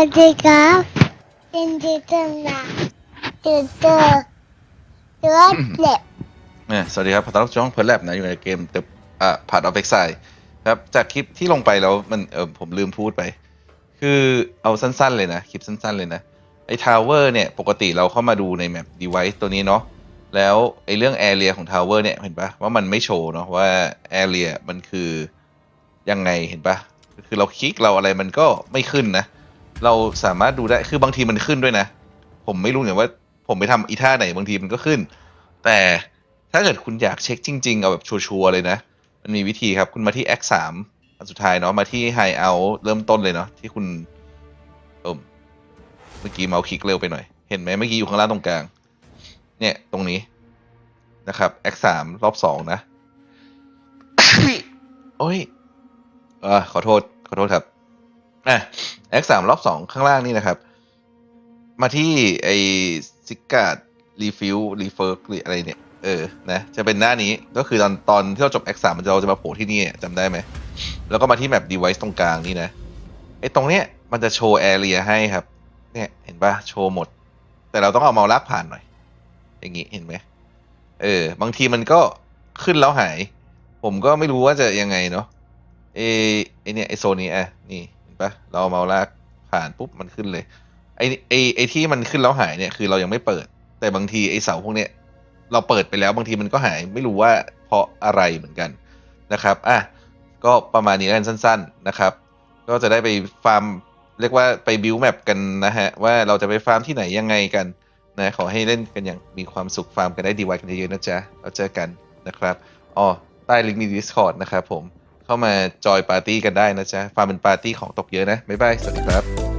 วัสดีครับเป็นทีเตอร์นะทีเตอร์รถเล็บอะสวัสดีครับพอต้อนรับช่องเพิร์ลแลบนะอยู่ในเกม The อ่าพาร์ทออฟเอ็กไซครับจากคลิปที่ลงไปแล้วมันเออผมลืมพูดไป คือเอาสั้นๆเลยนะ คลิปสั้นๆเลยนะ ไอ้ทาวเวอร์เนี่ย ปกติเราเข้ามาดูในแมป device ตัวนี้เนาะแล้วไอ้เรื่อง area ของทาวเวอร์เนี่ยเห็นปะว่ามันไม่โชว์เนาะว่า area มันคือยังไงเห็นปะคือเราคลิกเราอะไรมันก็ไม่ขึ้นนะ เราสามารถดูได้คือบางทีมันขึ้นด้วยนะ ผมไม่รู้เนี่ยว่า ผมไปทำอีท่าไหนบางทีมันก็ขึ้น แต่ถ้าเกิดคุณอยากเช็คจริง ๆ เอาแบบชัวร์ๆเลยนะ มันมีวิธีครับคุณมาที่ X 3อันสุดท้ายเนาะมาที่ High Out เริ่มต้นเลยเนาะที่คุณเอมเมื่อกี้เมาส์คลิกเร็วไปหน่อย เห็นไหมเมื่อกี้อยู่ข้างล่างตรงกลาง เนี่ยตรงนี้นะครับ X 3รอบสองนะ โอ้ยเออขอโทษ ขอโทษครับอะ X 3รอบสองข้างล่างนี่นะครับ มาที่ไอซิกาดรีฟิลรีเฟิร์หรืออะไรเนี่ย เออ นะ จะเป็นหน้านี้ ก็คือตอนตอนที่เราจบ X 3มันจะเราจะมาโผล่ที่นี่จำได้ไหม แล้วก็มาที่แมป device ตรงกลางนี่นะ ไอตรงเนี้ยมันจะโชว์ area ให้ครับ เนี่ย เห็นปะโชว์หมด แต่เราต้องเอาเมาส์ลากผ่านหน่อย อย่างงี้ เห็นไหม เออ บางทีมันก็ขึ้นแล้วหาย ผมก็ไม่รู้ว่าจะยังไงเนาะ เอไอเนี่ยไอโซนนี้อะ นี่ ปะเราเอาเมาส์ลากผ่านปุ๊บมันขึ้นเลย ไอไอไอที่มันขึ้นแล้วหายเนี่ยคือเรายังไม่เปิด แต่บางทีไอเสาพวกเนี้ยเราเปิดไปแล้วบางทีมันก็หายไม่รู้ว่าเพราะอะไรเหมือนกันนะครับอะก็ประมาณนี้กันสั้น ๆนะครับ ก็จะได้ไปฟาร์มเรียกว่าไปบิวแมปกันนะฮะว่าเราจะไปฟาร์มที่ไหนยังไงกันนะขอให้เล่นกันอย่างมีความสุขฟาร์มกันได้ดีไวกันเยอะๆนะจ๊ะแล้วเจอกันนะครับอ๋อใต้ลิงก์มี Discord นะครับผม เข้ามาจอยปาร์ตี้กันได้นะจ๊ะฟาร์มเป็นปาร์ตี้ของตกเยอะนะบ๊ายบายสวัสดีครับ